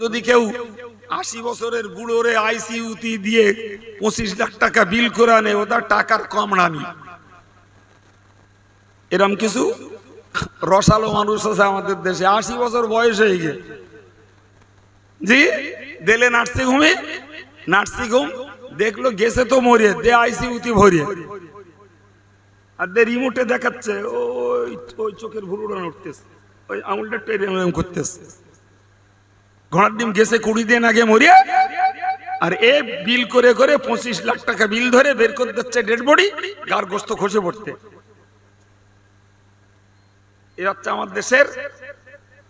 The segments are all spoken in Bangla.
যদি কেউ আশি বছরের বুড়োরে আইসিইউতি দিয়ে পঁচিশ লাখ টাকা বিল করে আনে, ওটা টাকার কম নামি এরম কিছু রসালো মানুষ আছে আমাদের দেশে, আশি বছর বয়স হয়ে গে জি, দিলে নার্সিং হোমে নার্সিং হোম দেখল গেছে তো মরিয়ে, দে আইসিইউতি ভরিয়ে। আর দে রিমোটে দেখাচ্ছে, ওই ওই চোখের ভুলুড়ান উঠতেছে, ওই আঙুলটা এরম করতেছে। ঘোড়ার ডিম গেছে কুড়ি দিন আগে মরিয়ে আর এ বিল করে করে পঁচিশ লাখ টাকা বিল ধরে বের করে দিচ্ছে ডেড বডি গার গোস্ত খসে পড়তে। এ হচ্ছে আমার দেশের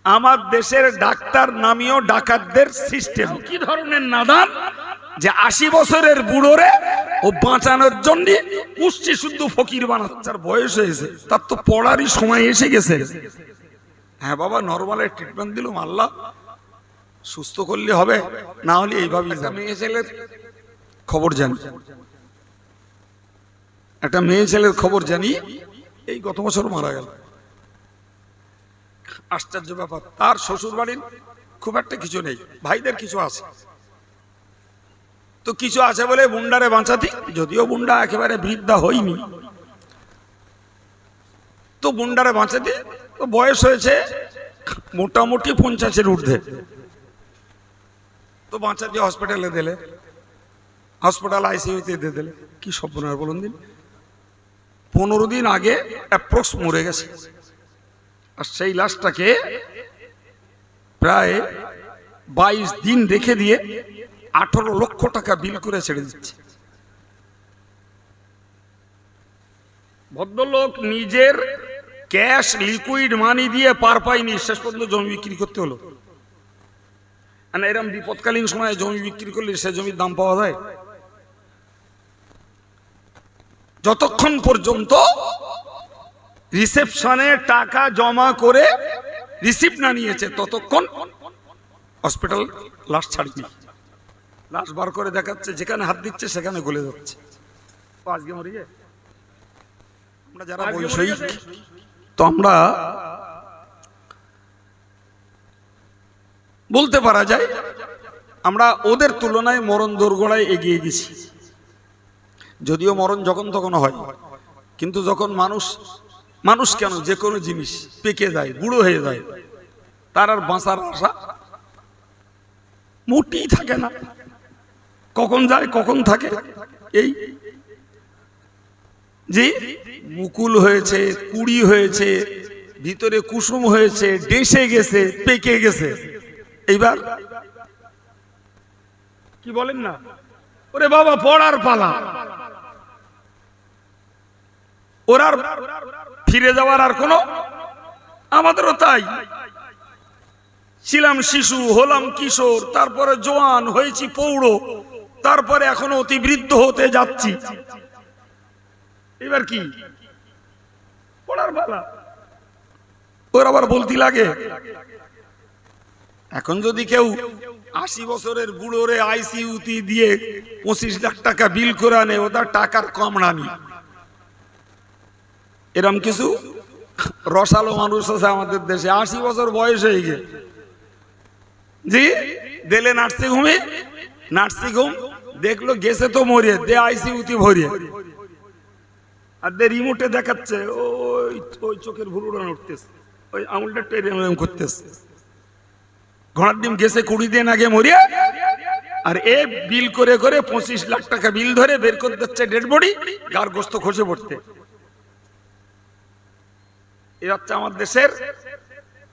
আমার দেশের ডাক্তার নামীয় ডাকাতদের সিস্টেম কি ধরনের নাদান? যে আশি বছরের বুড়োরে ও বাঁচানোর জন্য পুষ্টি শুদ্ধ ফকির বানাচ্ছে আর বয়স হয়েছে। তার তো পড়ারই সময় এসে গেছে। হ্যাঁ বাবা নর্মালের ট্রিটমেন্ট দিলুম আল্লাহ। সুস্থ করলে হবে না হলে এইভাবেই একটা মেয়ে ছেলের খবর জানি। একটা মেয়ে ছেলের খবর জানি এই গত বছর মারা গেল। আশ্চর্য ব্যাপার তার শ্বশুর বাড়ির খুব একটা কিছু নেই ভাইদের কিছু আছে। তো কিছু আছে বলে বুন্ডারে বাঁচাতি যদিও বুন্ডা একেবারে বৃদ্ধা হয়নি। তো বুন্ডারে বাঁচাতি তো বয়স হয়েছে মোটামুটি পঞ্চাশের ঊর্ধ্বে। তো বাঁচা দিয়ে হসপিটালে দিলে, হসপিটাল আইসিইউতে দিয়ে দিলে, কি স্বপ্নার বলুন দিন? পনেরো দিন আগে অ্যাপ্রক্স মরে গেছে। আর সেই লাশটাকে প্রায় বাইশ দিন রেখে দিয়ে আঠারো লক্ষ টাকা বিল করে ছেড়ে দিচ্ছে। ভদ্রলোক নিজের ক্যাশ, লিকুইড মানি দিয়ে পার পায়নি শেষ পর্যন্ত জমি বিক্রি করতে হলো। আর এরকম বিপদকালীন সময়ে জমি বিক্রি করলে সে জমির দাম পাওয়া যায়? যতক্ষণ পর্যন্ত রিসেপশনে টাকা জমা করে রিসিপ্ট না নিয়েছে ততক্ষণ হসপিটাল লাশ ছাড়িনি। লাশ বার করে দেখাচ্ছে যেখানে হাত দিচ্ছে সেখানে গলে যাচ্ছে। আজকে আমরা যারা বৈষয়িক তো আমরা বলতে পারা যায়, আমরা ওদের তুলনায় মরণ দোরগোড়ায় এগিয়ে গেছি। যদিও মরণ যখন তখন হয়, কিন্তু যখন মানুষ মানুষ কেন যে কোনো জিনিস পেকে যায়, বুড়ো হয়ে যায়, তার আর বাঁচার আশা মোটেই থাকে না। কখন যায়, কখন থাকে, এই যে মুকুল হয়েছে, কুড়ি হয়েছে, ভিতরে কুসুম হয়েছে, ডেসে গেছে, পেকে গেছে এইবার? কি বলেন না? ওরে বাবা পড়ার পালা। ওর আর ফিরে যাওয়ার আর কোনো? আমাদেরও তাই। ছিলাম শিশু হলাম কিশোর তারপরে জোয়ান হয়েছি পৌড় তারপরে এখনও অতি বৃদ্ধ হতে যাচ্ছি। এবার কি? পড়ার পালা। ওর আবার বলতে লাগে? এখন যদি কেউ আশি বছরের বুড়োরে আইসিইউতি দিয়ে পঁচিশ লাখ টাকা বিল করে আনে ওটা টাকার কম নামি এরম কিছু রসালো মানুষ আছে আমাদের দেশে, আশি বছর বয়স হয়ে গে জি, দিলে নার্সিং হোমে, নার্সিং হোম, দেখল গেছে তো মরিয়ে দে আইসিইউতি ভরিয়ে আর দে রিমোটে দেখাচ্ছে, ওই ওই চোখের ভুলুড়ান উঠতেছে, ওই আঙুলটা এরম করতেছে। ঘোড়ার ডিম গেছে কুড়ি দিন আগে মরিয়া, আর এ বিল করে করে পঁচিশ লাখ টাকা বিল ধরে বের করে দিচ্ছে ডেড বডি, গার গোস্ত খসে পড়তে। এ হচ্ছে আমার দেশের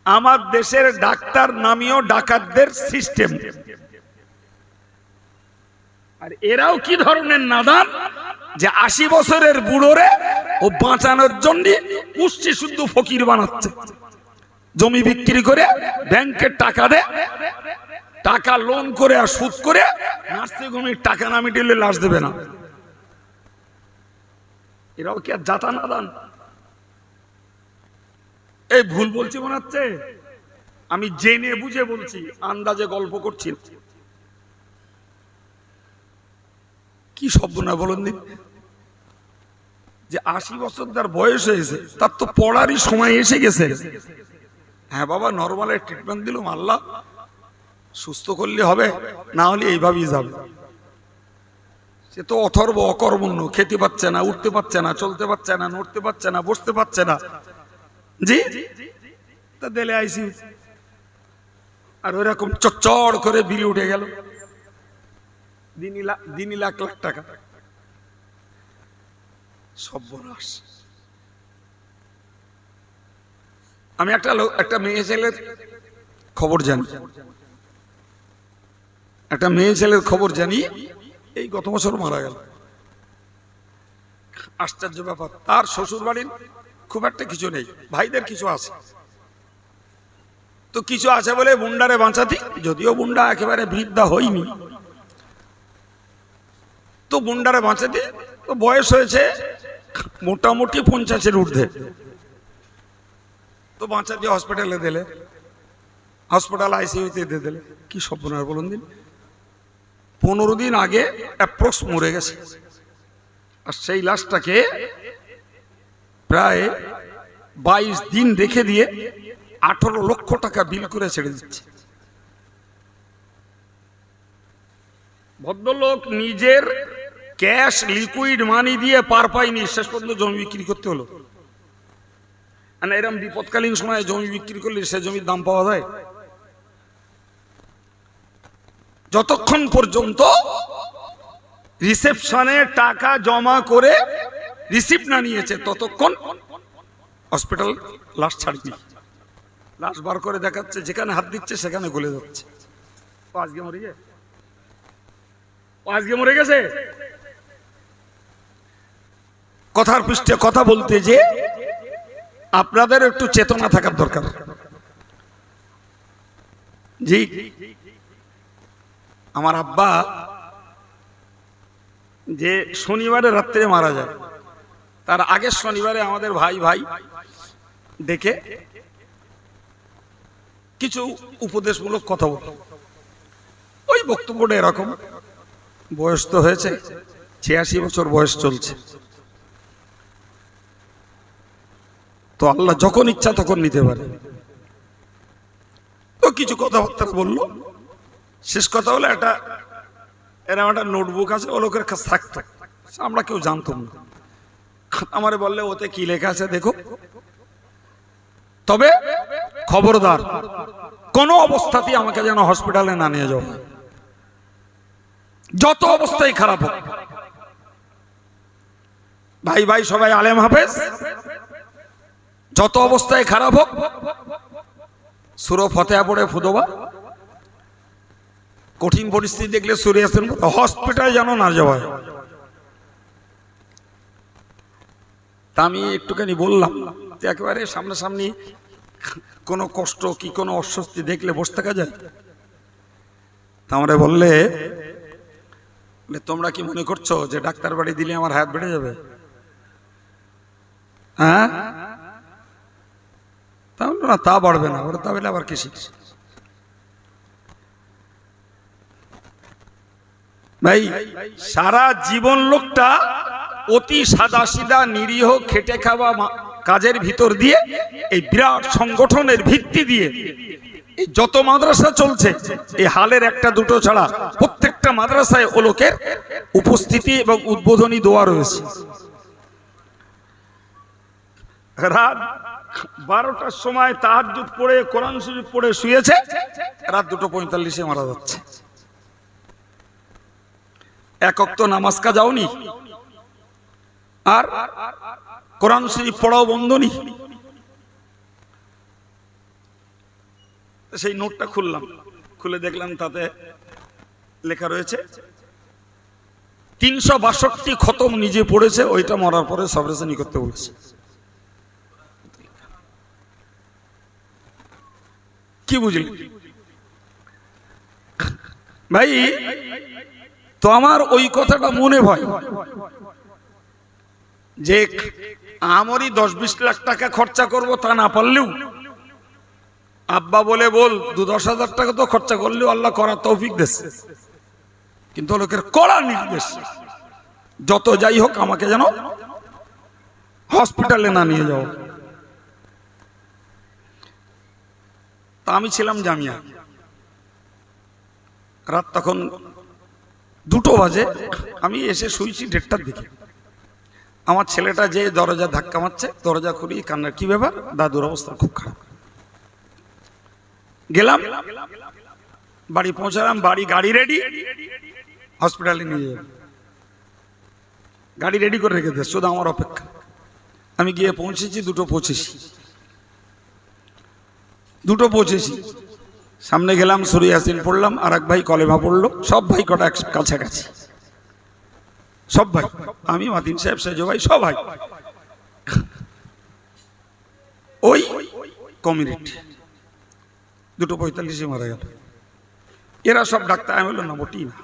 আমার দেশের ডাক্তার নামীয় ডাকাতদের সিস্টেম। আর এরাও কি ধরনের নাদান, যে আশি বছরের বুড়োরে ও বাঁচানোর জন্য পুষ্টি শুদ্ধ ফকির বানাচ্ছে? জমি বিক্রি করে ব্যাংকের টাকা দে টাকা লোন করে আর সুদ করে নার্সিং হোমের টাকা না মিটিলে লাশ দেবে না। এরাও কি আর যাতা না দান? এই ভুল বলছি মনে হচ্ছে? আমি জেনে বুঝে বলছি, আন্দাজে গল্প করছি। কি শব্দ না বলুন দিন? যে আশি বছর তার বয়স হয়েছে, তার তো পড়ারই সময় এসে গেছে। হ্যাঁ বাবা নর্মালের ট্রিটমেন্ট দিলুম, আল্লাহ। সুস্থ করলে হবে, না হলে এইভাবেই যাবে। সে তো অথর্ব, অকর্মণ্য, খেতে পাচ্ছে না, উঠতে পারছে না, চলতে পারছে না, নড়তে পারছে না, বসতে পারছে না। জি? তা দিলে আইসি আর ওই ওইরকম চচ্চড় করে বিল উঠে গেল। দিনই লাখ লাখ টাকা। সর্বনাশ আমি একটা একটা মেয়ে ছেলের খবর জানি। একটা মেয়ে ছেলের খবর জানি, এই গত বছর মারা গেল। আশ্চর্য ব্যাপার, তার শ্বশুর বাড়ির খুব একটা কিছু নেই, ভাইদের কিছু আছে। তো কিছু আছে বলে বুন্ডারে বাঁচাতি, যদিও বুন্ডা একেবারে বৃদ্ধা হয়নি। তো বুন্ডারে বাঁচাতি তো বয়স হয়েছে মোটামুটি পঞ্চাশের ঊর্ধ্বে। তো বাঁচাতি হসপিটালে দিলে, হসপিটাল আইসিইউতে দিয়ে দিলে, কি সর্বনাশ বলুন দিন? পনেরো দিন আগে অ্যাপ্রক্স মরে গেছে। আর সেই লাশটাকে প্রায় বাইশ দিন রেখে দিয়ে আঠারো লক্ষ টাকা বিল করে ছেড়ে দিচ্ছে। ভদ্রলোক নিজের ক্যাশ, লিকুইড মানি দিয়ে পার পায়নি শেষ পর্যন্ত জমি বিক্রি করতে হলো। আর এরকম বিপদকালীন সময়ে জমি বিক্রি করলে সে জমির দাম পাওয়া যায়? যতক্ষণ পর্যন্ত রিসেপশনে টাকা জমা করে রিসিপ্ট না নিয়েছে, ততক্ষণ হসপিটাল লাশ ছাড়বি লাশ বার করে দেখাচ্ছে, যেখানে হাত দিচ্ছে সেখানে গলে যাচ্ছে। আজকে মরে গেছে? কথার পৃষ্ঠে কথা বলতে যে আপনাদের একটু চেতনা থাকার দরকার। জি। আমার আব্বা যে শনিবারে রাত্রে মারা যায়, তার আগের শনিবারে আমাদের ভাই ভাই ডেকে কিছু উপদেশমূলক কথা বল ওই বক্তব্যটা এরকম, বয়স তো হয়েছে, ছিয়াশি বছর বয়স চলছে। তো আল্লাহ যখন ইচ্ছা তখন নিতে পারে। তো কিছু কথাবার্তা বলল। শেষ কথা হলো একটা এরকম একটা নোটবুক আছে, ও লোকের কাছে থাকতো আমরা কেউ জানতাম না। আমারে বললে, ওতে কি লেখা আছে দেখো। তবে খবরদার, কোন অবস্থাতেই আমাকে যেন হসপিটালে না নিয়ে যাও যত অবস্থাই খারাপ হোক। ভাই ভাই, সবাই আলেম হাফেজ? যত অবস্থায় খারাপ হোক সুরো ফতেহা পড়ে ফুদোবা। কঠিন পরিস্থিতি দেখলে সুরে আসেন হসপিটাল যেন না যাওয়া তা আমি একটুখানি বললাম একেবারে সামনাসামনি কোনো কষ্ট কি কোনো অস্বস্তি দেখলে বসে থাকা যায়? তা আমরা বললে বলে, তোমরা কি মনে করছ যে ডাক্তার বাড়ি দিলে আমার হাত বেড়ে যাবে? হ্যাঁ? তা বলল, না তা বাড়বে না। ওরা তাহলে আবার কি শিখছে? ভাই সারা জীবন লোকটা অতি সাদা সিধা নিরীহ খেটে খাওয়া কাজের ভিতর দিয়ে এই বিরাট সংগঠনের ভিত্তি দিয়ে এই যত মাদ্রাসা চলছে এই হালের একটা দুটো ছাড়া প্রত্যেকটা মাদ্রাসায় ও লোকের উপস্থিতি এবং উদ্বোধনী দোয়া রয়েছে। রাত বারোটার সময় তাহাজুদ পড়ে, কোরআন শরীফ পড়ে শুয়েছে, রাত দুটো পঁয়তাল্লিশে মারা যাচ্ছে। একক তো নামাজ কাজাওনি আর কোরআন শরীফ পড়াও বন্ধ নি? সেই নোটটা খুললাম। খুলে দেখলাম তাতে লেখা রয়েছে, তিনশো বাষট্টি খতম নিজে পড়েছে, ওইটা মরার পরে সবরেশানি করতে বলেছে। কি বুঝলি? ভাই তো আমার ওই কথাটা মনে হয় যে আমারই দশ বিশ লাখ টাকা খরচা করব তা না পারলেও আব্বা বলে, বল, দু দশ হাজার টাকা তো খরচা করলেও আল্লাহ করার তৌফিক দেশ। কিন্তু লোকের কড়া নির্দেশ, যত যাই হোক আমাকে যেন হসপিটালে না নিয়ে যাও। তা আমি ছিলাম জামিয়া। রাত তখন দুটো বাজে, আমি এসে শুয়েছি দেড়টার দিকে। আমার ছেলেটা যে দরজা ধাক্কা মারছে, দরজা খুলি, কান্নার কি ব্যাপার? দাদুর অবস্থা খুব খারাপ। গেলাম, বাড়ি পৌঁছালাম, বাড়ি গাড়ি রেডি হসপিটালে নিয়ে গাড়ি রেডি করে রেখে দে শুধু আমার অপেক্ষা। আমি গিয়ে পৌঁছেছি, দুটো পঁচিশ। দুটো পৌঁছেছি। সামনে গেলাম সুরি ইয়াসিন পড়লাম আর এক ভাই কলেমা পড়ল, সব ভাই কটা এক কাছাকাছি। সব ভাই, আমি, মাতিন সাহেব, সেজ ভাই, সব ভাই। ওই কমিউনিটি। দুটো পঁয়তাল্লিশে মারা গেল। এরা সব ডাক্তার, আমি বললাম, না মোটি না।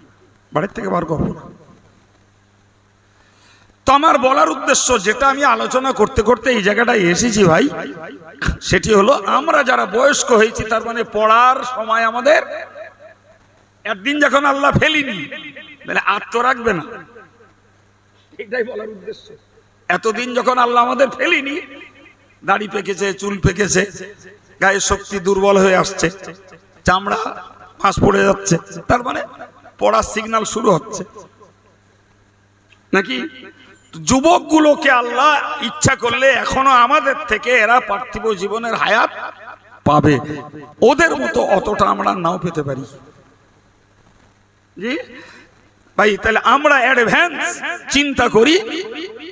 বাড়ির থেকে বার করব তো আমার বলার উদ্দেশ্য যেটা আমি আলোচনা করতে করতে এই জায়গাটায় এসেছি ভাই, সেটি হলো আমরা যারা বয়স্ক হয়েছি, তার মানে পড়ার সময় আমাদের একদিন যখন আল্লাহ ফেলিনি মানে তো রাখবে না। এটাই বলার উদ্দেশ্য। এতদিন যখন আল্লাহ আমাদের ফেলিনি, দাড়ি পেকেছে, চুল পেকেছে, গায়ের শক্তি দুর্বল হয়ে আসছে, চামড়া ফাঁস পড়ে যাচ্ছে, তার মানে পড়ার সিগন্যাল শুরু হচ্ছে। নাকি? যুবকগুলোকে আল্লাহ ইচ্ছা করলে এখনও আমাদের থেকে এরা পার্থিব জীবনের হায়াত পাবে। ওদের মতো অতটা আমরা নাও পেতে পারি। জি? ভাই, তাহলে আমরা অ্যাডভান্স চিন্তা করি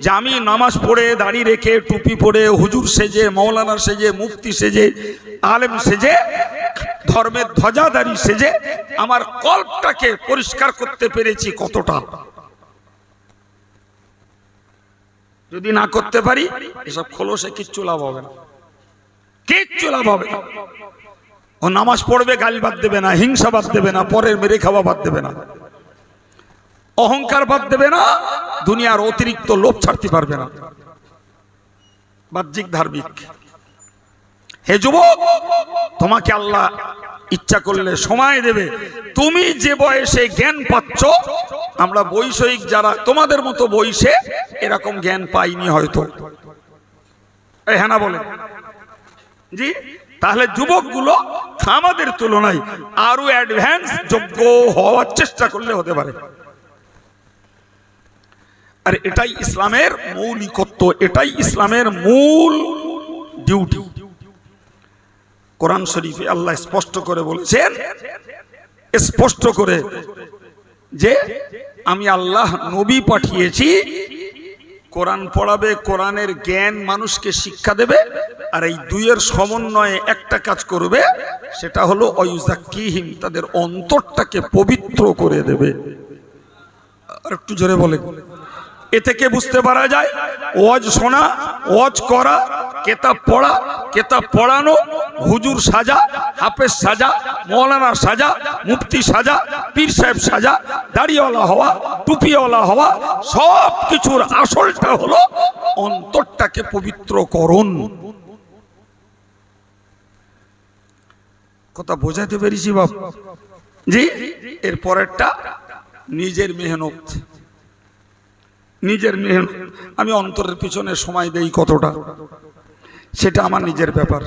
যে আমি নামাজ পড়ে, দাড়ি রেখে, টুপি পরে, হুজুর সেজে, মৌলানা সেজে, মুফতি সেজে, আলেম সেজে, ধর্মের ধ্বজাদারি সেজে, আমার কল্পটাকে পরিষ্কার করতে পেরেছি কতটা? যদি না করতে পারি, এসব খোলসে কিচ্ছু লাভ হবে না। কিচ্ছু লাভ হবে না। ও নামাজ পড়বে, গালি বাদ দেবে না, হিংসা বাদ দেবে না, পরের মেরে খাওয়া বাদ দেবে না। অহংকার বাদ দেবে না, দুনিয়ার অতিরিক্ত লোভ ছাড়তে পারবে না। বাহ্যিক ধার্মিক। হে যুবক, তোমাকে আল্লাহ ইচ্ছা করলে সময় দেবে। তুমি যে বয়সে জ্ঞান পাচ্ছ, আমরা বৈষয়িক যারা তোমাদের মতো বয়সে এরকম জ্ঞান পাইনি হয়তো। হ্যাঁ না বলে জি, তাহলে যুবকগুলো আমাদের তুলনায় আরও অ্যাডভান্স যোগ্য হওয়ার চেষ্টা করলে হতে পারে। আর এটাই ইসলামের মৌলিকত্ব, এটাই ইসলামের মূল ডিউটি কোরআন শরীফে আল্লাহ স্পষ্ট করে বলেছেন, স্পষ্ট করে যে আমি আল্লাহ নবী পাঠিয়েছি, কোরআন পড়াবে, কোরআনের জ্ঞান মানুষকে শিক্ষা দেবে, আর এই দুইয়ের সমন্বয়ে একটা কাজ করবে, সেটা হলো অয়ুজাকিহিম তাদের অন্তরটাকে পবিত্র করে দেবে। আর একটু জোরে বলে এ থেকে বুঝতে পারা যায়, ওয়াজ শোনা, ওয়াজ করা, কেতাব পড়া, কেতাব পড়ানো, হুজুর সাজা, হাফেজ সাজা, মৌলানা সাজা, মুফতি সাজা, পীর সাহেব সাজা, দাড়িওয়ালা হওয়া, টুপিওয়ালা হওয়া, সব কিছুর আসলটা হলো অন্তরটাকে পবিত্র করুন। কথা বোঝাতে পেরেছি বাপ? জি? এর পরেরটা নিজের মেহনত। নিজের মেহনত। আমি অন্তরের পিছনে সময় দেই কতটা? সেটা আমার নিজের ব্যাপার।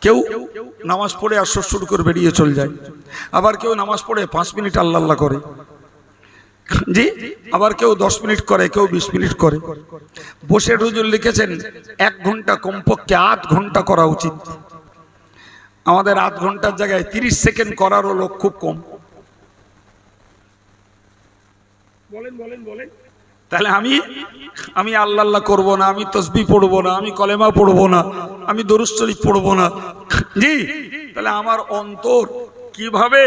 কেউ নামাজ পড়ে আর শ্বশুর করে বেরিয়ে চলে যায়। আবার কেউ নামাজ পড়ে পাঁচ মিনিট আল্লাহ আল্লাহ করে। জি, আবার কেউ দশ মিনিট করে, কেউ বিশ মিনিট করে। বসে রুজুর লিখেছেন, এক ঘণ্টা কমপক্ষে আধ ঘণ্টা করা উচিত। আমাদের আধ ঘণ্টার জায়গায় তিরিশ সেকেন্ড করারও লোক খুব কম। বলেন বলেন বলেন। তাহলে আমি আমি আল্লাহ আল্লাহ করব না, আমি তসবি পড়ব না, আমি কলেমা পড়ব না, আমি শরীফ পড়ব না। জি, তাহলে আমার অন্তর কীভাবে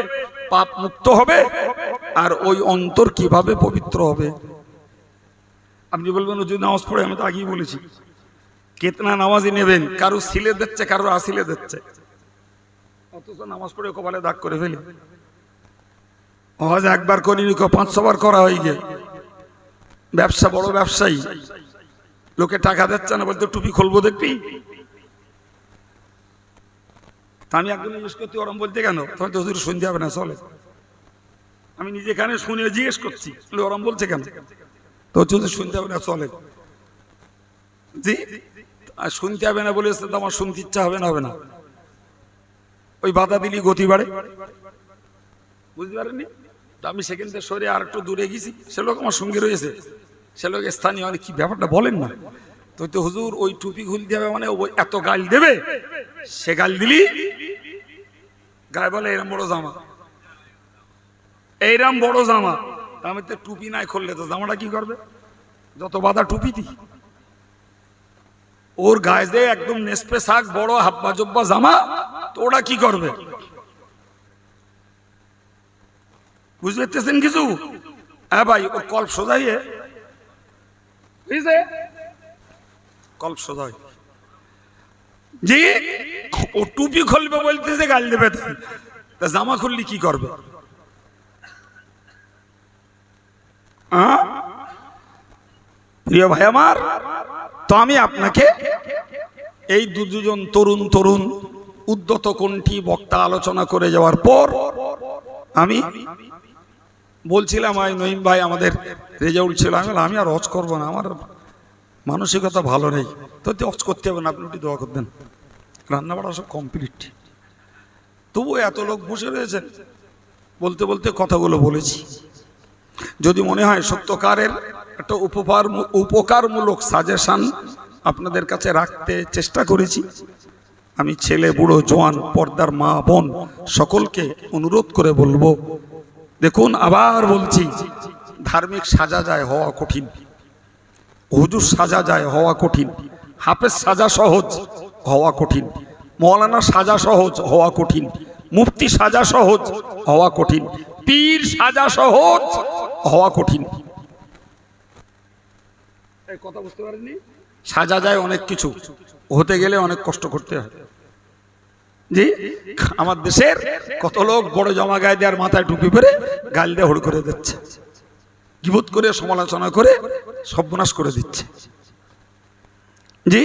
পাপ মুক্ত হবে আর ওই অন্তর কীভাবে পবিত্র হবে? আপনি বলবেন যদি নামাজ পড়ে, আমি তো আগেই বলেছি। কেতনা নামাজই নেবেন, কারও সিলে দিচ্ছে, কারও আসিলে দিচ্ছে। অথচ নামাজ পড়ে কপালে দাগ করে ফেলি। হজ একবার করিনি পাঁচশো বার করা হয়ে গিয়ে। ব্যবসা বড় ব্যবসায়ী। লোকে টাকা দিচ্ছে না বলতে টুপি খুলবো দেখবি? আমি একদম জিজ্ঞেস করতে ওরম বলতে কেন? তোমার তো শুনতে হবে না, চলে। আমি নিজে কানে শুনে জিজ্ঞেস করছি ওরম বলছে কেন? তো হুজুর, শুনতে হবে না, চলে। জি? আর শুনতে হবে না বলে তো আমার শুনতে ইচ্ছা হবে না হবে না। ওই বাধা দিলি গতি বাড়ে। বুঝতে পারেননি? তো আমি সেখান থেকে সরে আর একটু দূরে গেছি। সে লোক আমার সঙ্গে রয়েছে। সে লোক স্থানীয় মানে কি ব্যাপারটা বলেন না। তো তো হুজুর, ওই টুপি খুলতে হবে মানে এত গাল দেবে? সে গাল দিলি? গায়ে বলে, এরম বড় জামা। এইরম বড় জামা। আমি তো টুপি নাই খুললে তো জামাটা কি করবে? যত বাধা টুপি দি ওর গায়ে যে একদম নেসপে শাক, বড় হাব্বা জব্বা জামা, তো ওরা কি করবে? বুঝতে পারতেছেন কিছু? হ্যাঁ ভাই ও কল্প সোজাইয়ে বুঝছে? কল্প সোজাই। জি? ও টুপি খুলবে বলতেছে গাল দেবে। তা জামা খুললি কি করবে? প্রিয় ভাই আমার তো আমি আপনাকে এই দু দুজন তরুণ তরুণ উদ্যত কণ্ঠী বক্তা আলোচনা করে যাওয়ার পর আমি বলছিলাম আই নঈম ভাই, আমাদের রেজাল্ট ছিল আমি আমি আর হজ করব না, আমার মানসিকতা ভালো নেই। তো হজ করতে হবে না, আপনি একটু দোয়া করতেন রান্না বাড়া সব কমপ্লিট তবু এত লোক বসে রয়েছেন বলতে বলতে কথাগুলো বলেছি। যদি মনে হয় সত্যকারের একটা উপকার উপকারমূলক সাজেশান আপনাদের কাছে রাখতে চেষ্টা করেছি, আমি ছেলে, বুড়ো, জোয়ান, পর্দার মা, বোন সকলকে অনুরোধ করে বলব দেখুন আবার বলছি ধার্মিক সাজা যায় হওয়া কঠিন। হুজুর সাজা যায় হওয়া কঠিন। হাফেজ সাজা সহজ হওয়া কঠিন। মৌলানা সাজা সহজ হওয়া কঠিন। মুফতি সাজা সহজ হওয়া কঠিন। পীর সাজা সহজ হওয়া কঠিন। কথা বুঝতে পারেননি? সাজা যায় অনেক কিছু। হতে গেলে অনেক কষ্ট করতে হয়। জি আমার দেশের কত লোক বড় জমা গায়ে দেওয়ার মাথায় টুপি পরে গাল দিয়ে হড় করে দিচ্ছে। গিবোধ করে, সমালোচনা করে, সর্বনাশ করে দিচ্ছে। জি,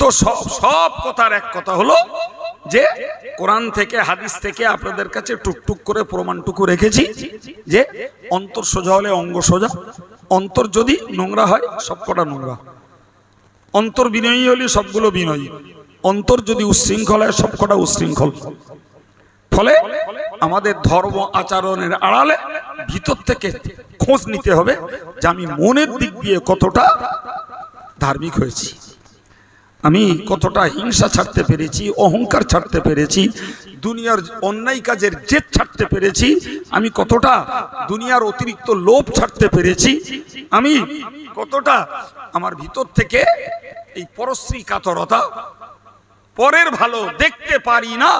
তো সব সব কথার এক কথা হলো যে, কোরআন থেকে, হাদিস থেকে আপনাদের কাছে টুকটুক করে প্রমাণটুকু রেখেছি যে, অন্তর সোজা হলে অঙ্গ সোজা, অন্তর যদি নোংরা হয়, সবকটা নোংরা। অন্তর বিনয়ী হলে সবগুলো বিনয়ী। অন্তর যদি উচ্ছৃঙ্খল হয়, সবকটা উচ্ছৃঙ্খল ফলে আমাদের ধর্ম আচরণের আড়ালে ভিতর থেকে খোঁজ নিতে হবে যে আমি মনের দিক দিয়ে কতটা ধার্মিক হয়েছি। আমি কতটা হিংসা ছাড়তে পেরেছি, অহংকার ছাড়তে পেরেছি, দুনিয়ার অন্যায় কাজের জেদ ছাড়তে পেরেছি, আমি কতটা দুনিয়ার অতিরিক্ত লোভ ছাড়তে পেরেছি, আমি কতটা আমার ভিতর থেকে এই পরশ্রী কাতরতা পরের ভালো দেখতে পারি না।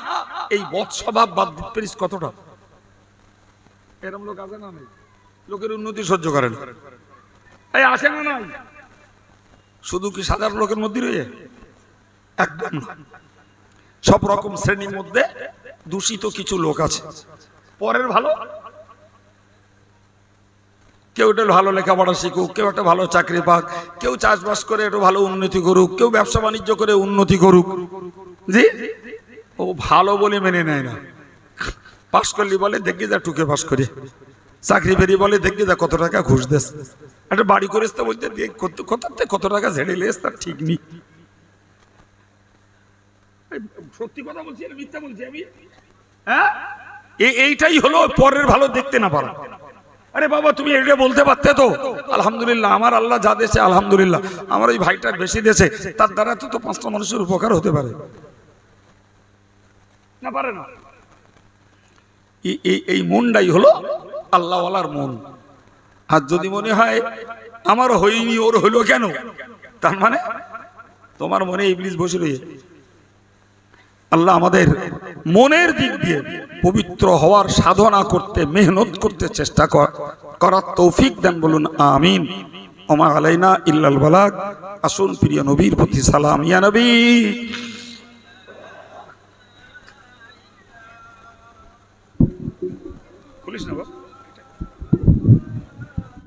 এই বৎ স্বভাব বাদ দিতে পারিস কতটা? এরম লোক আছে না লোকের উন্নতি সহ্য করেন। এই আসে না নাই? শুধু কি সাধারণ লোকের মধ্যে রয়ে একদম সব রকম শ্রেণির মধ্যে দূষিত কিছু লোক আছে। পরের ভালো কেউ একটা ভালো লেখাপড়া শিখুক, কেউ একটা ভালো চাকরি পাক, কেউ চাষবাস করে একটু ভালো উন্নতি করুক, কেউ ব্যবসা বাণিজ্য করে উন্নতি করুক। জি? ও ভালো বলে মেনে নেয় না। পাশ করলি বলে দেখি যা টুকে পাশ করি। চাকরি বেরি বলে দেখি যা কত টাকা ঘুষ দেস। একটা বাড়ি করিস তো বলতে দিয়ে কত টাকা ঝেড়ে লেস, তার ঠিক নেই। সত্যি কথা বলছি মিথ্যা বলছি আমি? হ্যাঁ? এইটাই হলো পরের ভালো দেখতে না পারা। আরে বাবা, তুমি এটা বলতে পারতে তো? আলহামদুলিল্লাহ, আমার আল্লাহ যা দেশে আলহামদুলিল্লাহ। আমার ওই ভাইটার বেশি দেশে তার দ্বারা তো তো পাঁচটা মানুষের উপকার হতে পারে। না পারে না। এই- মনটাই হলো আল্লাহওয়ালার মন। আর যদি মনে হয়, আমার হয়নি, ওর হইল কেন? তার মানে তোমার মনে ইবলিস বসে রয়ে আল্লাহ আমাদের মনের দিক দিয়ে পবিত্র হওয়ার সাধনা করতে, মেহনত করতে চেষ্টা করার তৌফিক দেন বলুন, আমিন। ওমা আলাইনা ইল্লাল বালাক আসুন প্রিয় নবীর প্রতি সালাম, ইয়া নবী?